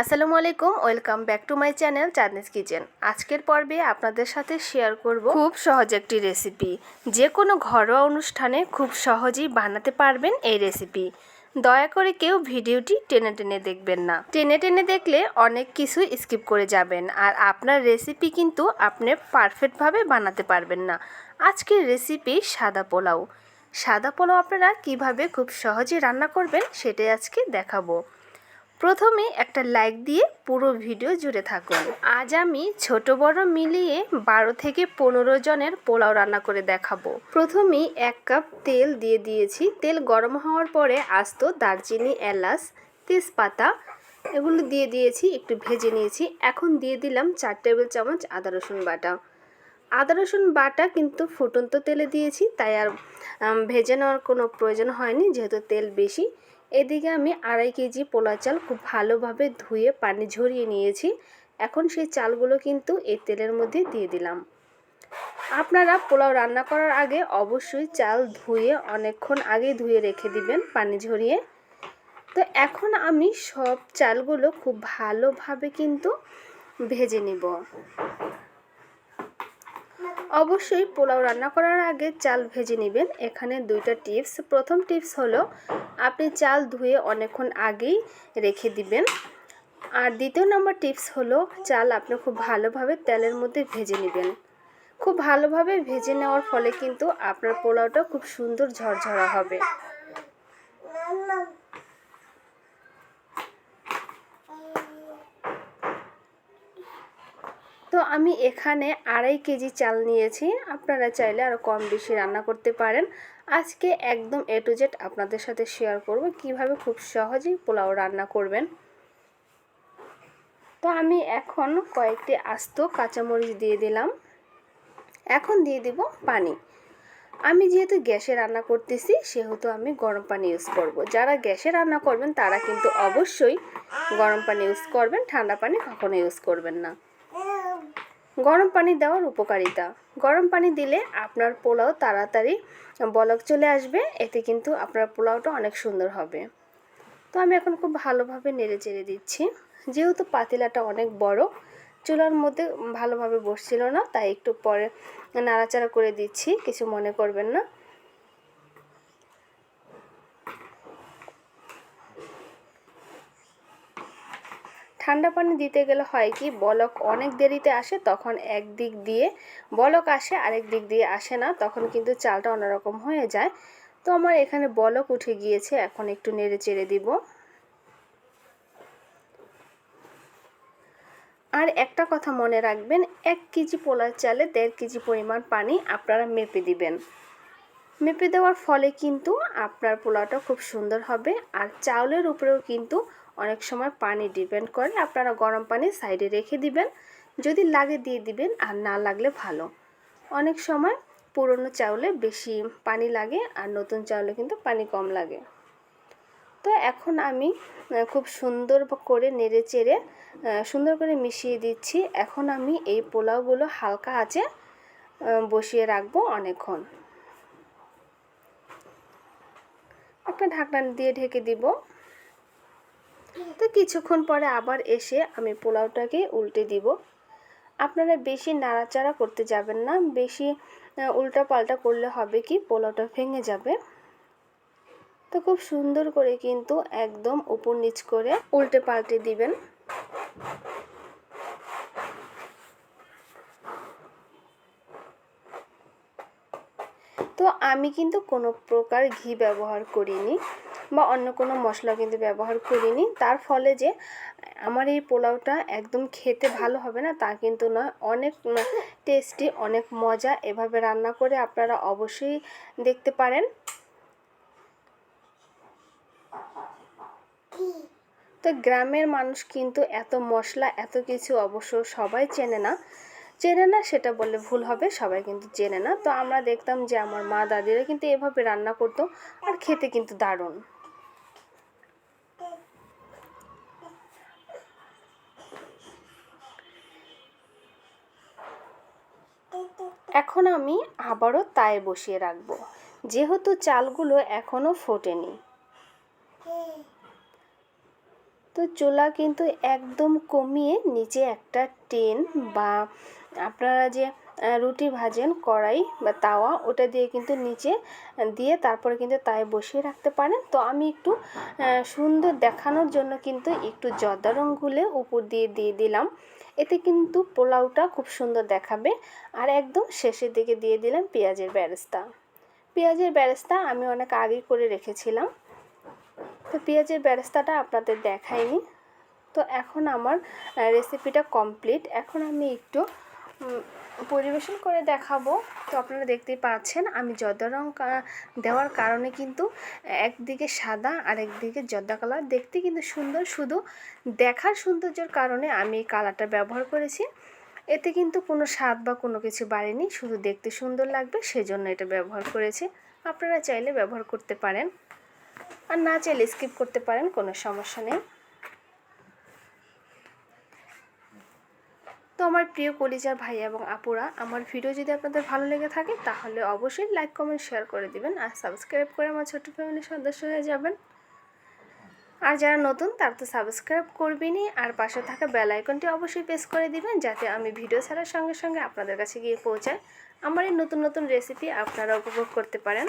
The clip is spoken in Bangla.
আসসালামু আলাইকুম, welcome back to my channel Chandni's kitchen. আজকের পর্বে আপনাদের সাথে শেয়ার করব খুব সহজ একটি রেসিপি। যে কোনো ঘরোয়া অনুষ্ঠানে খুব সহজেই বানাতে পারবেন এই রেসিপি। দয়া করে কেউ ভিডিওটি টেনে টেনে দেখবেন না। টেনে টেনে দেখলে অনেক কিছু স্কিপ করে যাবেন আর আপনার রেসিপি কিন্তু আপনি পারফেক্টভাবে বানাতে পারবেন না। আজকের রেসিপি সাদা পোলাও। সাদা পোলাও আপনারা কীভাবে খুব সহজে রান্না করবেন সেটাই আজকে দেখাবো। প্রথমে একটা লাইক দিয়ে পুরো ভিডিও জুড়ে থাকুন। আজ আমি ছোট বড় মিলিয়ে বারো থেকে পনেরো জনের পোলাও রান্না করে দেখাবো। প্রথমেই এক কাপ তেল দিয়ে দিয়েছি। তেল গরম হওয়ার পরে আস্ত দারচিনি, এলাচ, তেজপাতা এগুলো দিয়ে দিয়েছি, একটু ভেজে নিয়েছি। এখন দিয়ে দিলাম চার টেবিল চামচ আদা, রসুন বাটা। আদা, রসুন বাটা কিন্তু ফুটন্ত তেলে দিয়েছি, তাই আর ভেজে নেওয়ার কোনো প্রয়োজন হয়নি, যেহেতু তেল বেশি। এদিকে আমি আড়াই কেজি পোলা চাল খুব ভালোভাবে ধুয়ে পানি ঝরিয়ে নিয়েছি। এখন সেই চালগুলো কিন্তু এই তেলের মধ্যে দিয়ে দিলাম। আপনারা পোলাও রান্না করার আগে অবশ্যই চাল ধুয়ে অনেকক্ষণ আগে ধুয়ে রেখে দিবেন পানি ঝরিয়ে। তো এখন আমি সব চালগুলো খুব ভালোভাবে কিন্তু ভেজে নিব। অবশ্যই পোলাও রান্না করার আগে চাল ভেজে নেবেন। এখানে দুইটা টিপস। প্রথম টিপস হলো, আপনি চাল ধুয়ে অনেকক্ষণ আগেই রেখে দিবেন। আর দ্বিতীয় নম্বর টিপস হলো, চাল আপনি খুব ভালোভাবে তেলের মধ্যে ভেজে নেবেন। খুব ভালোভাবে ভেজে নেওয়ার ফলে কিন্তু আপনার পোলাওটা খুব সুন্দর ঝরঝরা হবে তো আমি এখানে আড়াই কেজি চাল নিয়েছি। আপনারা চাইলে আরও কম বেশি রান্না করতে পারেন। আজকে একদম এ টু জেড আপনাদের সাথে শেয়ার করব কীভাবে খুব সহজেই পোলাও রান্না করবেন। তো আমি এখন কয়েকটি আস্ত কাঁচামরিচ দিয়ে দিলাম। এখন দিয়ে দিব পানি। আমি যেহেতু গ্যাসে রান্না করতেছি, সেহেতু আমি গরম পানি ইউজ করব। যারা গ্যাসে রান্না করবেন, তারা কিন্তু অবশ্যই গরম পানি ইউজ করবেন, ঠান্ডা পানি কখনো ইউজ করবেন না। গরম পানি দেওয়ার উপকারিতা। গরম পানি দিলে আপনার পোলাও তাড়াতাড়ি বলক চলে আসবে, এতে কিন্তু আপনার পোলাওটা অনেক সুন্দর হবে। তো আমি এখন খুব ভালোভাবে নেড়ে চেড়ে দিচ্ছি। যেহেতু পাতিলাটা অনেক বড়, চুলার মধ্যে ভালোভাবে বসছিল না, তাই একটু পরে নাড়াচাড়া করে দিচ্ছি, কিছু মনে করবেন না। ঠান্ডা পানি দিতে গেলে হয় কি, বলক অনেক দেরিতে আসে, তখন এক দিক দিয়ে বলক আসে, আরেক দিক দিয়ে আসে না, তখন কিন্তু চালটা অন্যরকম হয়ে যায়। তো আমার এখানে বলক উঠে গিয়েছে, এখন একটু নেড়ে চেড়ে দিব। আর একটা কথা মনে রাখবেন, এক কেজি পোলার চালে দেড় কেজি পরিমাণ পানি আপনারা মেপে দিবেন। মেপে দেওয়ার ফলে কিন্তু আপনার পোলাওটা খুব সুন্দর হবে, আর চাউলের উপরেও কিন্তু অনেক সময় পানি ডিপেন্ড করে, আপনারা গরম পানি সাইডে রেখে দিবেন, যদি লাগে দিয়ে দিবেন, আর না লাগলে ভালো। অনেক সময় পুরনো চাউলে বেশি পানি লাগে, আর নতুন চাউলে কিন্তু পানি কম লাগে। তো এখন আমি খুব সুন্দর করে নেড়ে চেড়ে সুন্দর করে মিশিয়ে দিচ্ছি। এখন আমি এই পোলাওগুলো হালকা আছে বসিয়ে রাখব অনেকক্ষণ। একটা ঢাকনা দিয়ে ঢেকে দিব। তো কিছুক্ষণ পরে আবার এসে আমি পোলাওটাকে উল্টে দিব। আপনারা বেশি নাড়াচাড়া করতে যাবেন না, বেশি উল্টা পাল্টা করলে হবে কি, পোলাওটা ভেঙে যাবে। তো খুব সুন্দর করে কিন্তু একদম উপর নিচ করে উল্টে পাল্টে দিবেন। তো আমি কিন্তু কোনো প্রকার ঘি ব্যবহার করিনি। বা অন্য কোনো মশলা কিন্তু ব্যবহার করিনি। তার ফলে যে, আমার এই পোলাওটা একদম খেতে ভালো হবে না, তা কিন্তু নয়। অনেক টেস্টি অনেক মজা এভাবে রান্না করে আপনারা অবশ্যই দেখতে পারেন। তো গ্রামের মানুষ কিন্তু এত মশলা, এত কিছু অবশ্য সবাই চেনে না। চেনে না সেটা বললে ভুল হবে, সবাই কিন্তু চেনে না। তো আমরা দেখতাম যে, আমার মা দাদিরা কিন্তু এভাবে রান্না করতো, আর খেতে কিন্তু দারুণ। এখন আমি আবারও তায়ে বসিয়ে রাখব। যেহেতু চালগুলো এখনও ফোটেনি। তো চোলা কিন্তু একদম কমিয়ে নিচে একটা টেন বা আপনারা যে রুটি ভাজেন, কড়াই বা তাওয়া, ওটা দিয়ে কিন্তু নিচে দিয়ে তারপরে কিন্তু তাই বসিয়ে রাখতে পারেন। তো আমি একটু সুন্দর দেখানোর জন্য কিন্তু একটু জর্দা রং গুলে উপর দিয়ে দিয়ে দিলাম। এতে কিন্তু পোলাওটা খুব সুন্দর দেখাবে। আর একদম শেষের দিকে দিয়ে দিলাম পেঁয়াজের ব্যারেস্তা। পেঁয়াজের ব্যারেস্তা আমি অনেক আগে করে রেখেছিলাম। তো পেঁয়াজের বেরেস্তাটা আপনাদের দেখাইনি। তো এখন আমার রেসিপিটা কমপ্লিট এখন আমি একটু পরিবেশন করে দেখাবো। তো আপনারা দেখতেই পাচ্ছেন, আমি জর্দা রং দেওয়ার কারণে কিন্তু একদিকে সাদা আর একদিকে জর্দা কালার। দেখতে কিন্তু সুন্দর, শুধু দেখার সৌন্দর্যের কারণে আমি এই কালারটা ব্যবহার করেছি। এতে কিন্তু কোনো স্বাদ বা কোনো কিছু বাড়েনি, শুধু দেখতে সুন্দর লাগবে, সেজন্য এটা ব্যবহার করেছি। আপনারা চাইলে ব্যবহার করতে পারেন। আর না চাইলে স্কিপ করতে পারেন, কোনো সমস্যা নেই। তো আমার প্রিয় কলিজার ভাই এবং আপুরা, আমার ভিডিও যদি আপনাদের ভালো লেগে থাকে, তাহলে অবশ্যই লাইক কমেন্ট শেয়ার করে দিবেন আর সাবস্ক্রাইব করে আমার ছোট্ট ফ্যামিলির সদস্য হয়ে যাবেন। আর যারা নতুন, তারা তো সাবস্ক্রাইব করবেনই আর পাশে থাকা বেল আইকনটি অবশ্যই প্রেস করে দিবেন যাতে আমি ভিডিও ছাড়ার সঙ্গে সঙ্গে আপনাদের কাছে গিয়ে পৌঁছায় আমার এই নতুন নতুন রেসিপি আপনারা উপভোগ করতে পারেন।